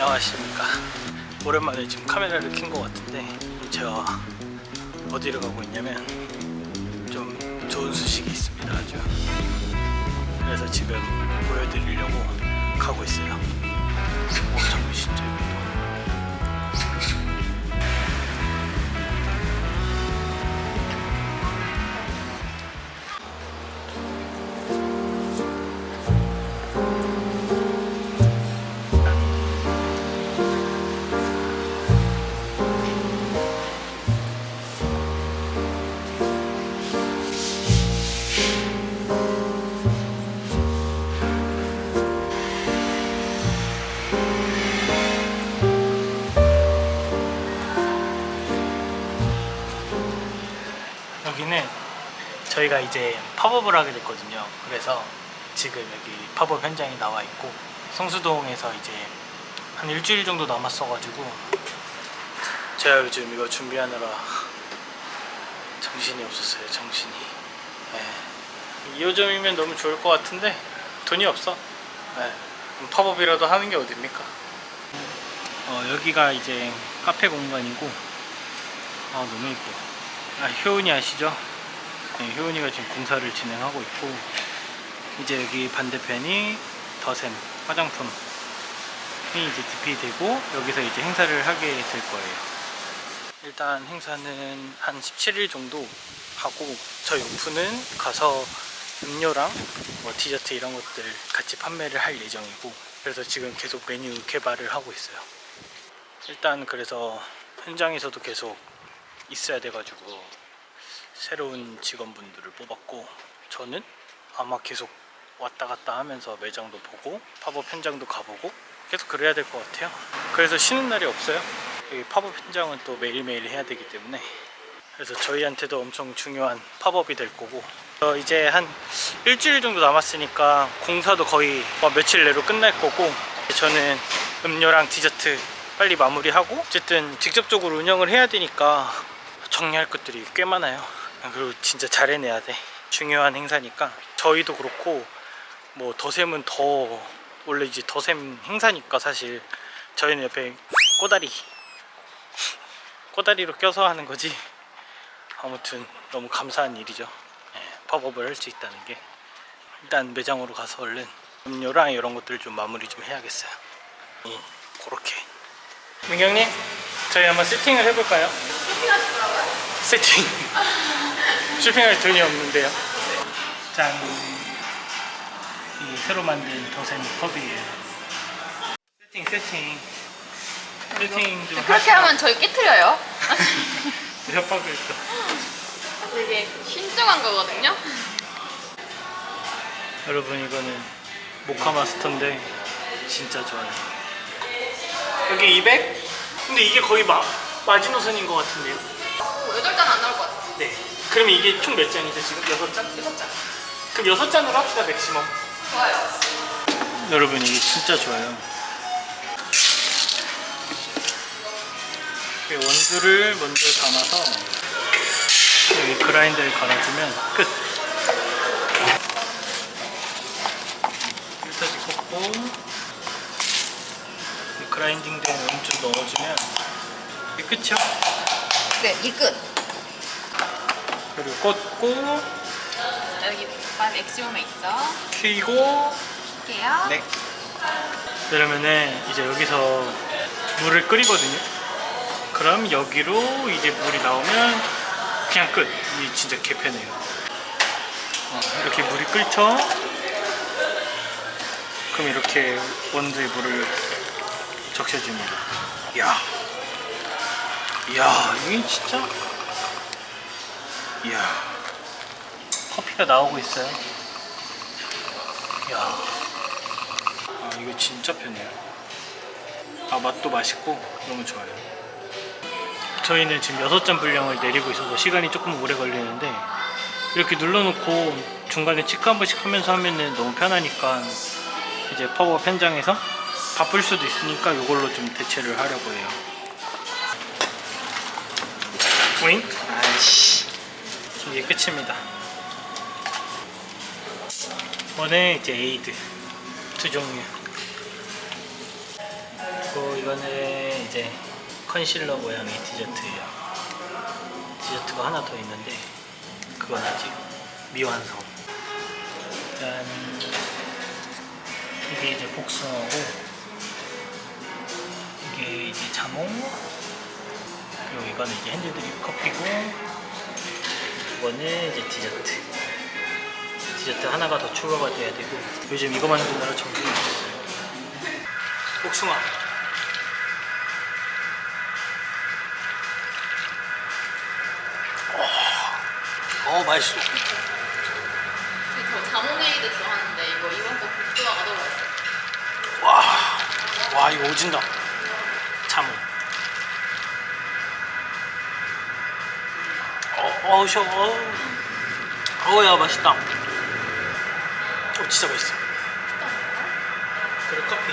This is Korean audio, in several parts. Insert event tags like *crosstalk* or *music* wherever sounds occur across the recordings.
안녕하십니까. 오랜만에 지금 카메라를 킨 것 같은데 제가 어디를 가고 있냐면 좀 좋은 소식이 있습니다 아주. 그래서 지금 보여드리려고 가고 있어요. 엄청 이 저희가 이제 팝업을 하게 됐거든요. 그래서 지금 여기 팝업 현장에 나와 있고 성수동에서 이제 한 일주일 정도 남았어가지고 제가 요즘 이거 준비하느라 정신이 없었어요. 정신이. 네. 2호점이면 너무 좋을 것 같은데 돈이 없어. 네. 팝업이라도 하는 게 어딥니까? 어, 여기가 이제 카페 공간이고 아 너무 예뻐. 아, 효은이 아시죠? 네, 효은이가 지금 공사를 진행하고 있고 이제 여기 반대편이 더샘 화장품이 이제 DP 되고 여기서 이제 행사를 하게 될 거예요. 일단 행사는 한 17일 정도 하고 저희 오픈은 가서 음료랑 뭐 디저트 이런 것들 같이 판매를 할 예정이고 그래서 지금 계속 메뉴 개발을 하고 있어요. 일단 그래서 현장에서도 계속 있어야 돼가지고 새로운 직원분들을 뽑았고 저는 아마 계속 왔다 갔다 하면서 매장도 보고 팝업 현장도 가보고 계속 그래야 될 것 같아요. 그래서 쉬는 날이 없어요. 여기 팝업 현장은 또 매일매일 해야 되기 때문에. 그래서 저희한테도 엄청 중요한 팝업이 될 거고. 어, 이제 한 일주일 정도 남았으니까 공사도 거의 뭐 며칠 내로 끝날 거고. 저는 음료랑 디저트 빨리 마무리하고 어쨌든 직접적으로 운영을 해야 되니까 정리할 것들이 꽤 많아요 그리고 진짜 잘 해내야 돼. 중요한 행사니까. 저희도 그렇고 뭐 더샘은 더 원래 이제 더샘 행사니까 사실 저희는 옆에 꼬다리 꼬다리로 껴서 하는 거지. 아무튼 너무 감사한 일이죠. 예, 팝업을 할 수 있다는 게. 일단 매장으로 가서 얼른 음료랑 이런 것들 좀 마무리 좀 해야겠어요. 음, 그렇게. 민경님 저희 한번 세팅을 해볼까요? 세팅 쇼핑할 돈이 없는데요. 짠. 이 새로 만든 더샘 컵이에요. 세팅 세팅. 세팅 좀 그렇게 하시라고. 하면 저희 깨트려요. *laughs* 협박을 또. 되게 신중한 거거든요. 여러분 이거는 모카 마스터인데 진짜 좋아요. 여기 200? 근데 이게 거의 마, 마지노선인 것 같은데요 여덟 잔안 나올 것 같아. 네 그러면 이게 총 몇 잔이죠 지금? 6잔? 여섯 잔. 그럼 6잔으로 합시다 맥시멈 좋아요. 여러분 이게 진짜 좋아요 이렇게 원두를 먼저 담아서 여기 그라인더에 갈아주면 끝 필터지 꽂고 이 그라인딩 된 원두 넣어주면 이게 끝이요 네, 이 끝. 그리고 꽂고 여기 말 맥시멈에 있죠. 키고 할게요. 네. 그러면은 이제 여기서 물을 끓이거든요. 그럼 여기로 이제 물이 나오면 그냥 끝. 이 진짜 개편해요. 어, 이렇게 물이 끓죠. 그럼 이렇게 원두에 물을 적셔줍니다. 이야, 이야, 이게 진짜, 이야, 커피가 나오고 있어요. 이야. 아 이거 진짜 편해요 아 맛도 맛있고 너무 좋아요 저희는 지금 6잔 분량을 내리고 있어서 시간이 조금 오래 걸리는데 이렇게 눌러놓고 중간에 체크 한 번씩 하면서 하면은 너무 편하니까 이제 팝업 현장에서 바쁠 수도 있으니까 이걸로 좀 대체를 하려고 해요 윙? 아이씨 이게 끝입니다 이번에 이제 에이드 두 종류 그리고 이거는 이제 컨실러 모양의 디저트예요. 디저트가 하나 더 있는데 그건 아직 미완성. 일단 이게 이제 복숭아고 이게 이제 자몽 그리고 이거는 이제 핸드드립 커피고 이거는 이제 디저트. 디저트 하나가 더 추가가 돼야 되고 요즘 이거 만드느라 정신이 없었어요. 복숭아. 어, 맛있어. 저 자몽에이드 들어갔는데 이거 이번 거 복숭아가 너무 맛있어요. 와, 와 이거 오진다. 어, 어우 셔, 어우, 어우야 맛있다. 어, 진짜 맛있어. 그리고 커피.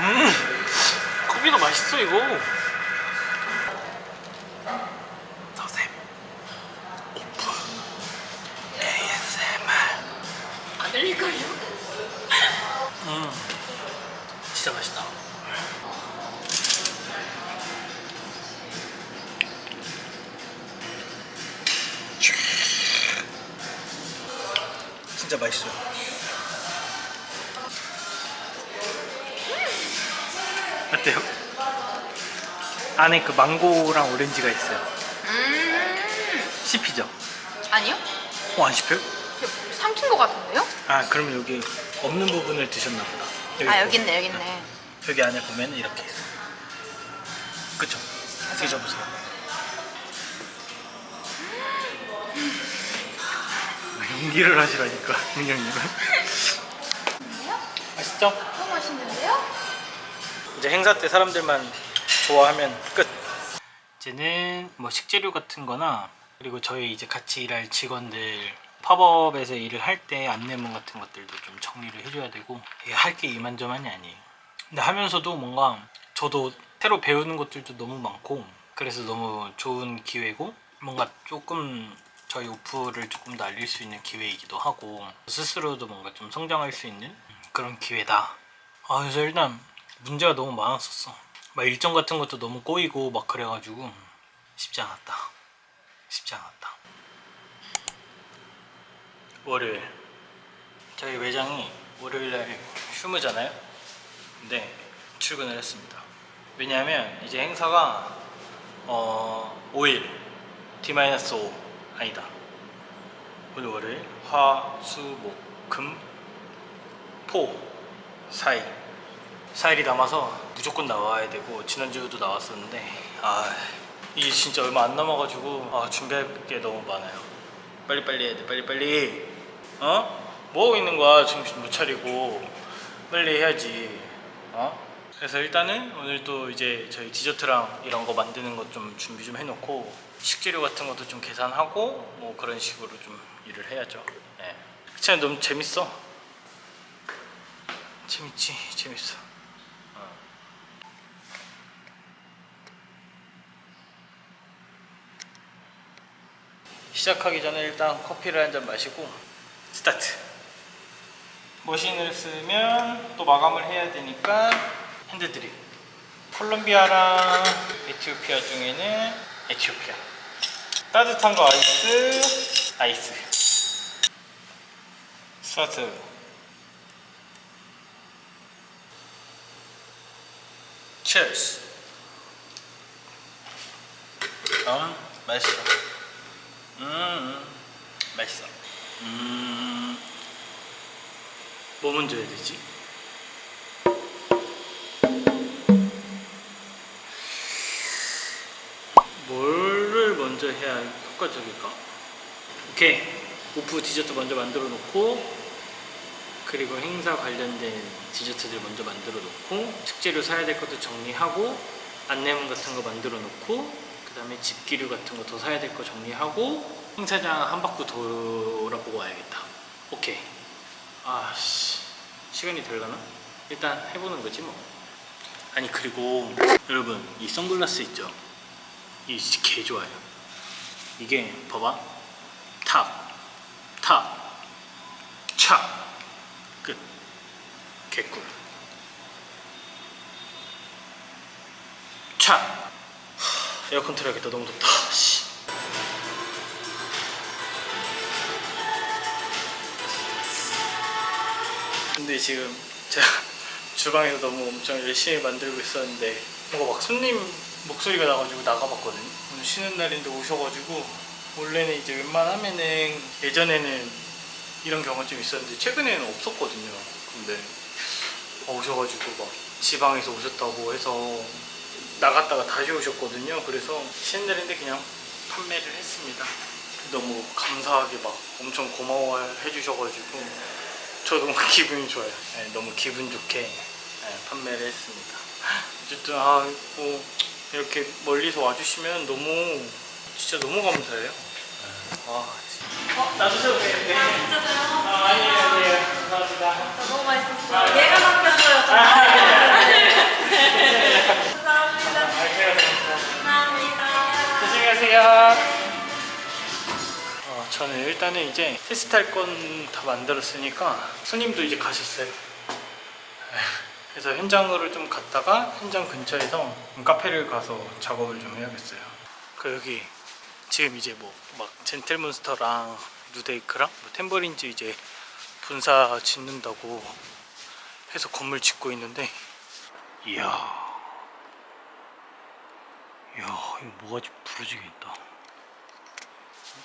음, 커피도 맛있어 이거. 더샘 오프 ASMR. 안 들릴걸요? 음, 진짜 맛있다. 진짜 맛있어요. 어때요? 안에 그 망고랑 오렌지가 있어요. 음. 씹히죠? 아니요? 어, 안 씹혀요? 이거 삼킨 거 같은데요? 아, 그러면 여기 없는 부분을 드셨나 보다. 아. 여기 있네 여기 있네. 여기 안에 보면 이렇게 있어. 그쵸? 드셔보세요. 연기를 하시라니까, 민영님은. 맛있죠? 너무 맛있는데요? 이제 행사 때 사람들만 좋아하면 끝. 이제는 뭐 식재료 같은 거나 그리고 저희 이제 같이 일할 직원들 팝업에서 일을 할 때 안내문 같은 것들도 좀 정리를 해줘야 되고 할 게 이만저만이 아니에요. 근데 하면서도 뭔가 저도 새로 배우는 것들도 너무 많고 그래서 너무 좋은 기회고 뭔가 조금 저희 오프를 조금 더 알릴 수 있는 기회이기도 하고 스스로도 뭔가 좀 성장할 수 있는 그런 기회다. 아 그래서 일단 문제가 너무 많았었어. 막 일정 같은 것도 너무 꼬이고 막 그래가지고 쉽지 않았다. 쉽지 않았다. 월요일 저희 매장이 월요일날 휴무잖아요. 근데 출근을 했습니다. 왜냐하면 이제 행사가 어 5일 D-5 아니다. 오늘 월요일 화, 수, 목, 금, 토, 사일 4일이 남아서 무조건 나와야 되고 지난주도 나왔었는데 아 이게 진짜 얼마 안 남아가지고 아 준비할 게 너무 많아요 빨리빨리 해야 돼 빨리빨리 어? 뭐하고 있는 거야 정신 못 차리고 빨리 해야지 어? 그래서 일단은 오늘 또 이제 저희 디저트랑 이런 거 만드는 것 좀 준비 좀 해놓고 식재료 같은 것도 좀 계산하고 뭐 그런 식으로 좀 일을 해야죠. 예. 그치 너무 재밌어? 재밌지? 재밌어. 어. 시작하기 전에 일단 커피를 한 잔 마시고 스타트. 머신을 쓰면 또 마감을 해야 되니까 핸드드립 콜롬비아랑 에티오피아 중에는 에티오피아 따뜻한 거 아이스 아이스 스타트 Cheers. 음, 맛있어. 음, 음, 맛있어. 음, 뭐 먼저 해야 되지? 먼저 해야 효과적일까? 오케이. 오프 디저트 먼저 만들어 놓고 그리고 행사 관련된 디저트들 먼저 만들어 놓고 식재료 사야 될 것도 정리하고 안내문 같은 거 만들어 놓고 그 다음에 집기류 같은 거 더 사야 될 거 정리하고 행사장 한 바퀴 돌아보고 와야겠다 오케이 아씨 시간이 덜 가나? 일단 해보는 거지 뭐 아니 그리고 여러분 이 선글라스 있죠? 이 개 좋아요 이게 봐봐. 탑, 탑, 찹 끝. 개꿀. 차. 하, 에어컨 틀어야겠다. 너무 덥다. 씨. 근데 지금 제가 *laughs* 주방에서 너무 엄청 열심히 만들고 있었는데 뭔가 막 손님 목소리가 나가지고 나가봤거든요. 오늘 쉬는 날인데 오셔가지고 원래는 이제 웬만하면은 예전에는 이런 경우가 좀 있었는데 최근에는 없었거든요. 근데 어, 오셔가지고 막 지방에서 오셨다고 해서 나갔다가 다시 오셨거든요. 그래서 쉬는 날인데 그냥 판매를 했습니다. 너무 감사하게 막 엄청 고마워해 주셔가지고 저도 너무 *laughs* 기분이 좋아요. 네, 너무 기분 좋게 네, 판매를 했습니다. *laughs* 어쨌든 아, 뭐 이렇게 멀리서 와주시면 너무 진짜 너무 감사해요. 네. 아, 진짜. 어, 놔주셔도 되는데. 진짜요? 아, 아니에요, 아니에요. 감사합니다. 저 너무 맛있었어요. 아, 얘가 바뀌었어요. 저. 아, 감사합니다. 아, 제가 감사합니다. 감사합니다. 조심히 가세요. 어, 저는 일단은 이제 테스트 할 건 다 만들었으니까 손님도 이제 가셨어요. 그래서 현장으로 좀 갔다가 현장 근처에서 카페를 가서 작업을 좀 해야겠어요. 그 여기 지금 이제 뭐 막 젠틀몬스터랑 누데이크랑 뭐 템버린즈 이제 분사 짓는다고 해서 건물 짓고 있는데 이야. 이야 이거 뭐가 부러지겠다.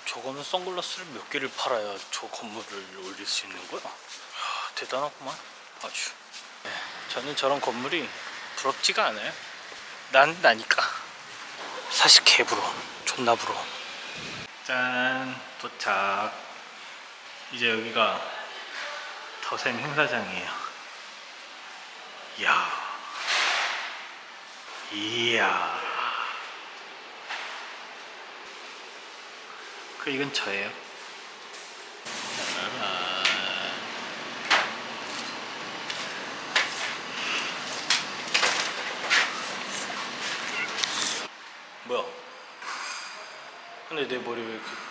저거는 선글라스를 몇 개를 팔아야 저 건물을 올릴 수 있는 거야? 하, 대단하구만. 아주. 네, 저는 저런 건물이 부럽지가 않아요. 난 나니까. 사실 개 부러워. 존나 부러워. 짠 도착. 이제 여기가 더샘 행사장이에요. 이야. 이야. 그 이건 저예요. 뭐야? 근데 내 머리 왜 이렇게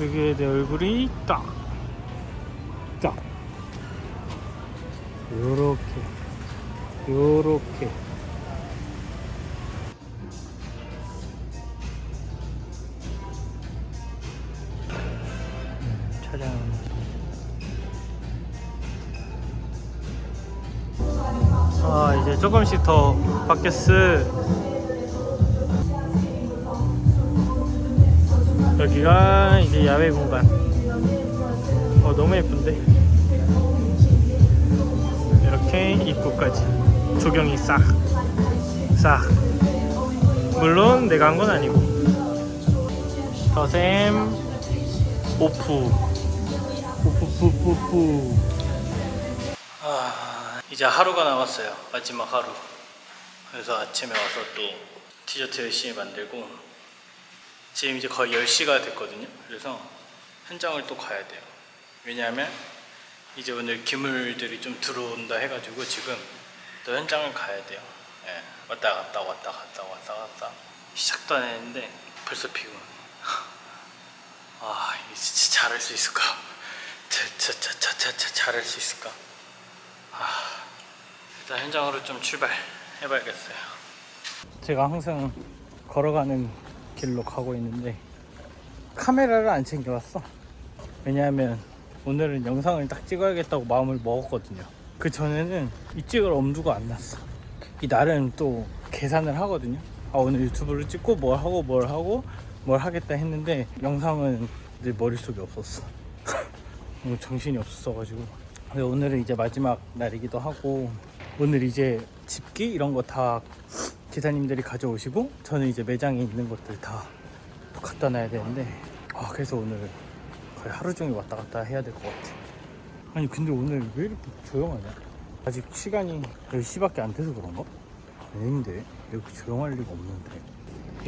여기에 내 얼굴이 딱, 딱, 요렇게, 요렇게. 음. 아 이제 조금씩 더 바뀌었어 여기가 이제 야외 공간. 어 너무 예쁜데? 이렇게 입구까지. 조경이 싹 싹. 물론 내가 한 건 아니고. 더샘. 오프. 오프푸푸푸 아, 이제 하루가 남았어요. 마지막 하루. 그래서 아침에 와서 또 디저트 열심히 만들고 지금 이제 거의 10시가 됐거든요. 그래서 현장을 또 가야 돼요. 왜냐하면 이제 오늘 기물들이 좀 들어온다 해가지고 지금 또 현장을 가야 돼요. 예, 왔다 갔다 왔다 갔다 왔다 갔다 시작도 안 했는데 벌써 피곤. *laughs* 아, 이게 진짜 잘할 수 있을까? *laughs* 차차차차차 잘할 수 있을까? 아, 일단 현장으로 좀 출발해봐야겠어요. 제가 항상 걸어가는 길로 가고 있는데 카메라를 안 챙겨왔어. 왜냐하면 오늘은 영상을 딱 찍어야겠다고 마음을 먹었거든요. 그 전에는 이 찍을 엄두가 안 났어. 이 날은 또 계산을 하거든요. 아 오늘 유튜브를 찍고 뭘 하고 뭘 하고 뭘 하겠다 했는데 영상은 내 머릿속에 없었어. *laughs* 너무 정신이 없었어가지고 근데 오늘은 이제 마지막 날이기도 하고 오늘 이제 집기 이런 거 다 기사님들이 가져오시고 저는 이제 매장에 있는 것들 다 갖다 놔야 되는데 아 그래서 오늘 거의 하루 종일 왔다 갔다 해야 될 것 같아. 아니 근데 오늘 왜 이렇게 조용하냐? 아직 시간이 10시밖에 안 돼서 그런가? 아닌데 여기 조용할 리가 없는데.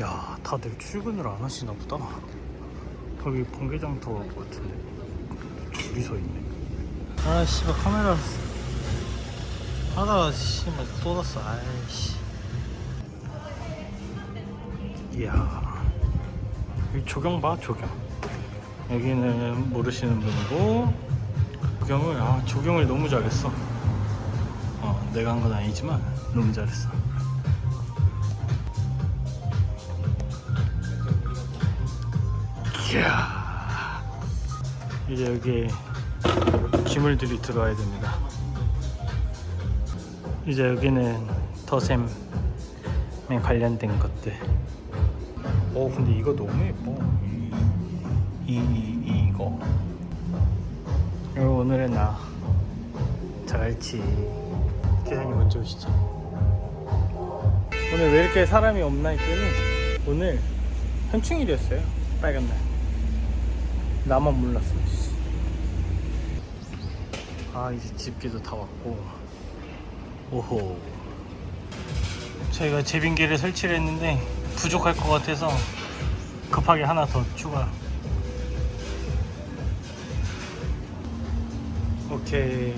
야 다들 출근을 안 하시나 보다. 거기 번개장 터것 같은데. 줄이 서 있네. 아 씨발 카메라 하다가 씨발 쏟았어. 아이씨 이야. 이 조경 봐 조경. 여기는 모르시는 분이고 조경을 아 조경을 너무 잘했어. 어 내가 한 건 아니지만 너무 잘했어. 이야. 이제 여기에 기물들이 들어와야 됩니다. 이제 여기는 더샘에 관련된 것들 오 근데 이거 너무 예뻐. 이, 이, 이거. 그리고 오늘은 나 자갈치 기사님 먼저 오시죠. 오늘 왜 이렇게 사람이 없나 했더니 오늘 현충일이었어요 빨간 날. 나만 몰랐어 씨. 아 이제 집게도 다 왔고. 오호. 저희가 제빙기를 설치를 했는데 부족할 것 같아서 급하게 하나 더 추가. 오케이